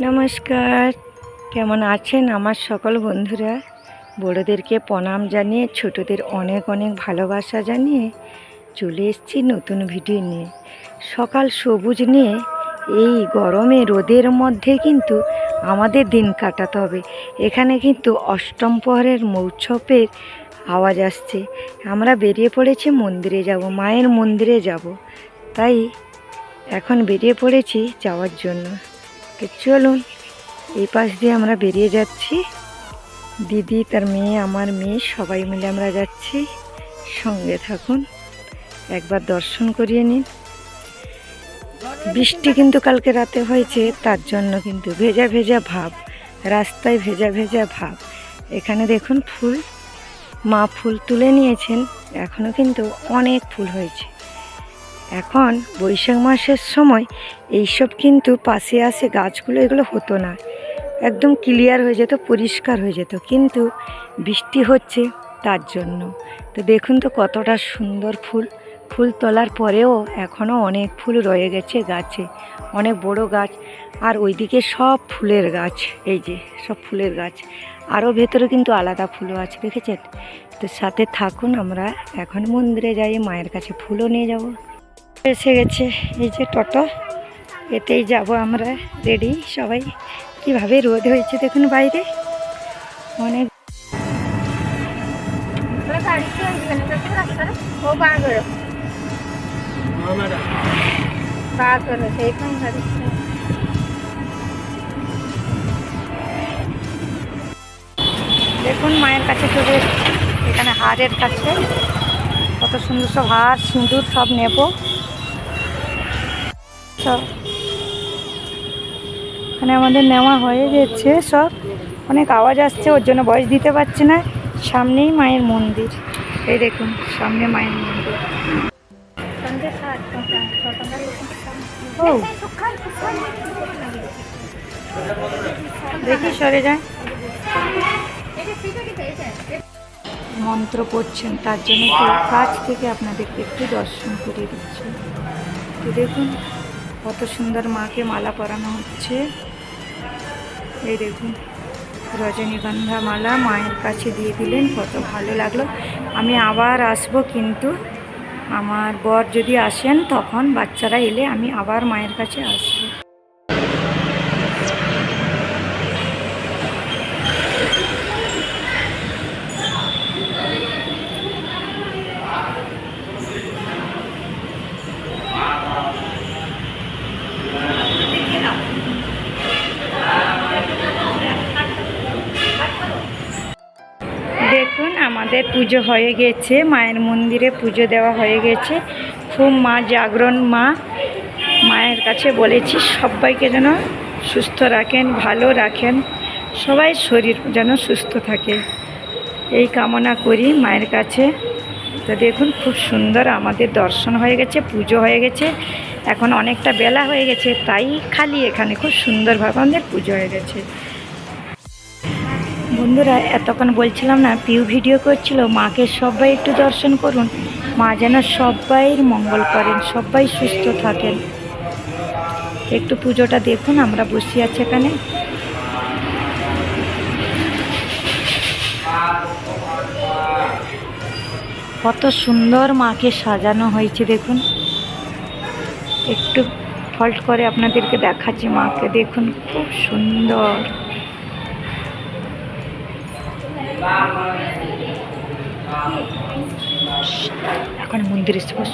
নমস্কার। কেমন আছেন আমার সকল বন্ধুরা? বড়োদেরকে প্রণাম জানিয়ে, ছোটদের অনেক অনেক ভালোবাসা জানিয়ে চলে এসেছি নতুন ভিডিও নিয়ে। সকাল সবুজ নিয়ে, এই গরমে রোদের মধ্যে কিন্তু আমাদের দিন কাটাতে হবে। এখানে কিন্তু অষ্টম প্রহরের মৌছপের আওয়াজ আসছে। আমরা বেরিয়ে পড়েছি মন্দিরে যাব, মায়ের মন্দিরে যাব। তাই এখন বেরিয়ে পড়েছি যাওয়ার জন্য। তো চলুন, এই পাশ দিয়ে আমরা বেরিয়ে যাচ্ছি। দিদি, তার মেয়ে, আমার মেয়ে, সবাই মিলে আমরা যাচ্ছি। সঙ্গে থাকুন, একবার দর্শন করিয়ে নিন। বৃষ্টি কিন্তু কালকে রাতে হয়েছে, তার জন্য কিন্তু ভেজা ভেজা ভাব, রাস্তায় ভেজা ভেজা ভাব। এখানে দেখুন ফুল। মা ফুল তুলে নিয়েছেন এখনও কিন্তু অনেক ফুল হয়েছে। এখন বৈশাখ মাসের সময় এইসব কিন্তু পাশে আসে গাছগুলো, এগুলো হতো না। একদম ক্লিয়ার হয়ে যেত, পরিষ্কার হয়ে যেত। কিন্তু বৃষ্টি হচ্ছে তার জন্য। তো দেখুন তো কতটা সুন্দর ফুল। ফুল তোলার পরেও এখনও অনেক ফুল রয়ে গেছে গাছে। অনেক বড় গাছ। আর ওইদিকে সব ফুলের গাছ, এই যে সব ফুলের গাছ। আরও ভেতরে কিন্তু আলাদা ফুলও আছে, দেখেছেন? তো সাথে থাকুন, আমরা এখন মন্দিরে যাই, মায়ের কাছে ফুলও নিয়ে যাব। এসে গেছে, এই যে টোটো, এতেই যাব আমরা, রেডি সবাই। কীভাবে রোদ হয়েছে দেখুন বাইরে। অনেক দেখুন মায়ের কাছে চলে এখানে হারের কাছে। কত সুন্দর সব হার সিঁদুর সব নেব। সব। এখানে আমাদের নেওয়া হয়ে গেছে সব। অনেক আওয়াজ আসছে, ওর জন্য বয়স দিতে পারছি না। সামনেই মায়ের মন্দির। এই দেখুন, সামনে মায়ের মন্দির। ও। দেখি সরে যায়। মন্ত্র পড়ছেন তার জন্য কাছ থেকে আপনাদেরকে একটু দর্শন করে দিচ্ছি। তো দেখুন, কত সুন্দর মাকে মালা পরানো হচ্ছে। এই দেখুন, রজনীগন্ধা মালা মায়ের কাছে দিয়ে দিলেন, কত ভালো লাগল। আমি আবার আসব কিন্তু, আমার বর যদি আসেন তখন বাচ্চারা এলে আমি আবার মায়ের কাছে আসব দেখুন আমাদের পুজো হয়ে গেছে, মায়ের মন্দিরে পুজো দেওয়া হয়ে গেছে। খুব মা জাগরণ, মা মায়ের কাছে বলেছি, সবাইকে যেন সুস্থ রাখেন, ভালো রাখেন, সবাই শরীর যেন সুস্থ থাকে। এই কামনা করি মায়ের কাছে। তো দেখুন, খুব সুন্দর আমাদের দর্শন হয়ে গেছে, পুজো হয়ে গেছে। এখন অনেকটা বেলা হয়ে গেছে, তাই খালি এখানে খুব সুন্দরভাবে আমাদের পুজো হয়ে গেছে। বন্ধুরা, এতক্ষণ বলছিলাম না, পিউ ভিডিও করছিল, মাকে সবাই একটু দর্শন করুন। মা যেন সবাইয়ের মঙ্গল করেন, সবাই সুস্থ থাকেন। একটু পুজোটা দেখুন, আমরা বসি আছি এখানে। কত সুন্দর মাকে সাজানো হয়েছে, দেখুন। একটু ফল্ট করে আপনাদেরকে দেখাচ্ছি মাকে, দেখুন, খুব সুন্দর। এখন মন্দিরে বস।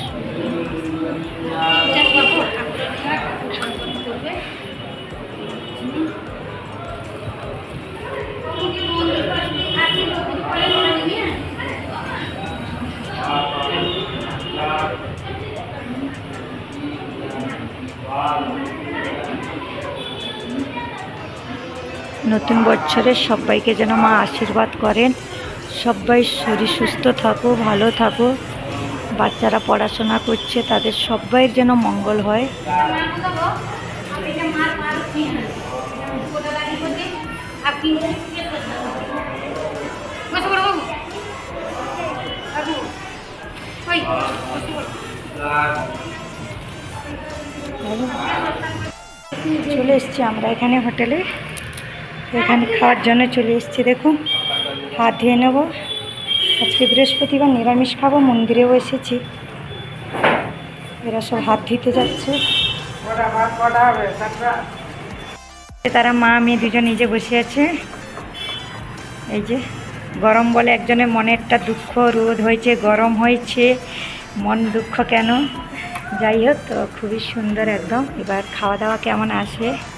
নতুন বছরে সবাইকে যেন মা আশীর্বাদ করেন। সবাই শরীর সুস্থ থাকো ভালো থাকো বাচ্চারা পড়াশোনা করছে, তাদের সবাইয়ের যেন মঙ্গল হয়। চলে এসছি আমরা এখানে হোটেলে। এখানে খাওয়ার জন্য চলে এসছি, দেখুন। হাত ধুয়ে নেব। আজকে বৃহস্পতিবার নিরামিষ খাব, মন্দিরেও এসেছি। এরা সব হাত ধুতে যাচ্ছে। তারা মা, মেয়ে দুজন নিজে বসে আছে। এই যে, গরম বলে একজনের মনেরটা দুঃখ, রোদ হয়েছে, গরম হয়েছে। মন দুঃখ কেন? যাই হোক, তো খুবই সুন্দর একদম। এবার খাওয়া দাওয়া কেমন আসে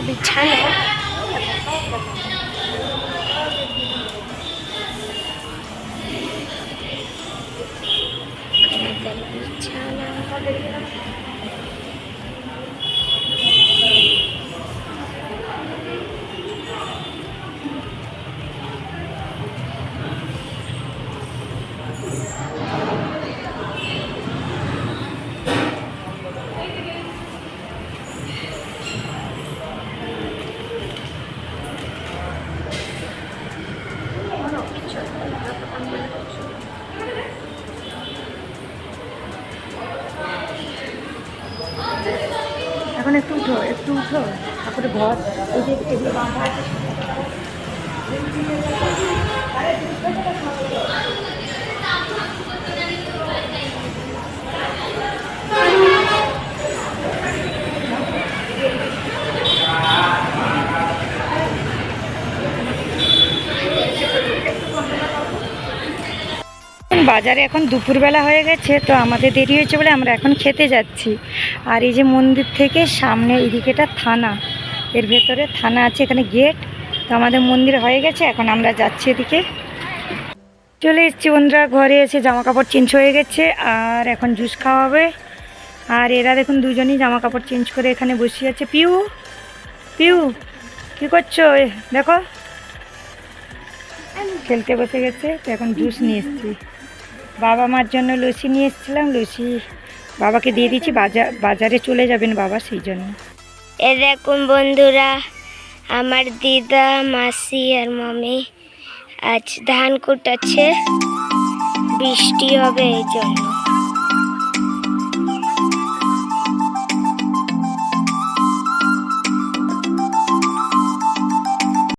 বিছানা এখন একটু উঠো একটু উঠো। তারপরে ঘর। এই যে এগুলো বাঁধা বাজারে এখন দুপুরবেলা হয়ে গেছে, তো আমাদের দেরি হয়েছে বলে আমরা এখন খেতে যাচ্ছি। আর এই যে মন্দির থেকে সামনে এদিকেটা থানা, এর ভেতরে থানা আছে, এখানে গেট, তো আমাদের মন্দির হয়ে গেছে, এখন আমরা যাচ্ছি এদিকে। চলে এসেছি বন্ধুরা, ঘরে এসে জামা কাপড় চেঞ্জ হয়ে গেছে, আর এখন জুস খাওয়া হবে আর এরা দেখুন দুজনই জামা কাপড় চেঞ্জ করে এখানে বসে আছে। পিউ পিউ, কী করছ? দেখো। খেলতে বসে গেছে, তো এখন জুস নিয়ে এসেছি। বাবা মার জন্য লুচি নিয়ে এসেছিলাম, লুচি বাবাকে দিয়ে দিচ্ছি বাজার বাজারে চলে যাবেন বাবা সেই জন্য। এরকম বন্ধুরা, আমার দিদা, মাসি আর মামি আজ ধান কুটাচ্ছে, বৃষ্টি হবে এই জন্য।